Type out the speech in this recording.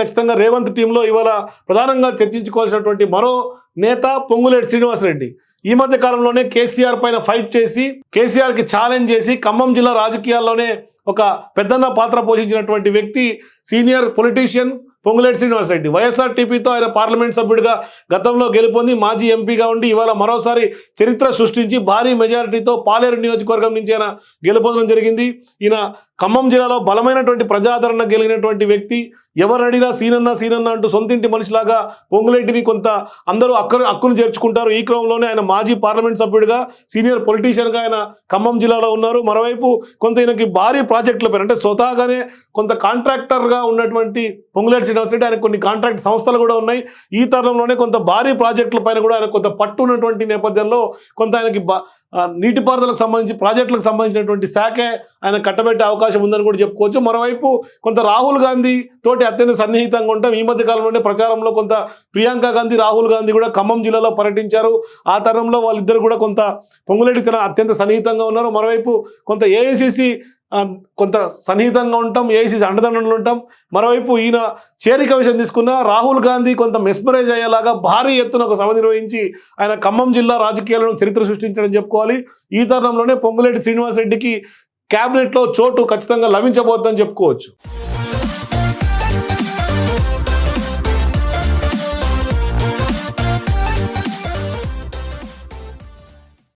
ఖచ్చితంగా రేవంత్ టీంలో ఇవాళ ప్రధానంగా చర్చించుకోవాల్సినటువంటి మరో నేత పొంగులేటి శ్రీనివాసరెడ్డి. ఈ మధ్య కాలంలోనే కేసీఆర్ పైన ఫైట్ చేసి కేసీఆర్కి ఛాలెంజ్ చేసి ఖమ్మం జిల్లా రాజకీయాల్లోనే ఒక పెద్దన్న పాత్ర పోషించినటువంటి వ్యక్తి సీనియర్ పొలిటీషియన్ పొంగులేటి శ్రీనివాసరెడ్డి వైఎస్ఆర్టీపీతో ఆయన పార్లమెంట్ సభ్యుడిగా గతంలో గెలుపొంది మాజీ ఎంపీగా ఉండి ఇవాళ మరోసారి చరిత్ర సృష్టించి భారీ మెజారిటీతో పాలేరు నియోజకవర్గం నుంచి ఆయన గెలుపొందడం జరిగింది. ఈయన ఖమ్మం జిల్లాలో బలమైనటువంటి ప్రజాదరణ కలిగినటువంటి వ్యక్తి. ఎవరడినా సీనన్న సీనన్న అంటూ సొంతింటి మనిషిలాగా పొంగులేటిని కొంత అందరూ అక్కను హక్కును చేర్చుకుంటారు. ఈ క్రమంలోనే ఆయన మాజీ పార్లమెంట్ సభ్యుడిగా సీనియర్ పొలిటీషియన్గా ఆయన ఖమ్మం జిల్లాలో ఉన్నారు. మరోవైపు కొంత ఈయనకి భారీ ప్రాజెక్టులపై పేరు అంటే స్వతహాగానే కొంత కాంట్రాక్టర్గా ఉన్నటువంటి పొంగులేటి శ్రీనివాసరెడ్డి ఆయన కొన్ని కాంట్రాక్ట్ సంస్థలు కూడా ఉన్నాయి. ఈ తరుణంలోనే కొంత భారీ ప్రాజెక్టుల పైన కూడా ఆయన కొంత పట్టు ఉన్నటువంటి నేపథ్యంలో కొంత ఆయనకి నీటిపారుదలకు సంబంధించి ప్రాజెక్టులకు సంబంధించినటువంటి శాఖే ఆయన కట్టబెట్టే అవకాశం ఉందని కూడా చెప్పుకోవచ్చు. మరోవైపు కొంత రాహుల్ గాంధీ తోటి అత్యంత సన్నిహితంగా ఉంటాం. ఈ మధ్య కాలంలోనే ప్రచారంలో కొంత ప్రియాంక గాంధీ రాహుల్ గాంధీ కూడా ఖమ్మం జిల్లాలో పర్యటించారు. ఆ తరంలో వాళ్ళిద్దరు కూడా కొంత పొంగులేటి తన అత్యంత సన్నిహితంగా ఉన్నారు. మరోవైపు కొంత ఏఐసిసి కొంత సన్నిహితంగా ఉంటాం ఏఐసిసి అండదండలు ఉంటాం. మరోవైపు ఈయన చేరిక విషయం తీసుకున్న రాహుల్ గాంధీ కొంత మెస్మరైజ్ అయ్యేలాగా భారీ ఎత్తున ఒక సభ నిర్వహించి ఆయన ఖమ్మం జిల్లా రాజకీయాలను చరిత్ర సృష్టించడం చెప్పుకోవాలి. ఈ తరుణంలోనే పొంగులేటి శ్రీనివాసరెడ్డికి క్యాబినెట్లో చోటు ఖచ్చితంగా లభించబోద్దని చెప్పుకోవచ్చు.